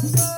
September.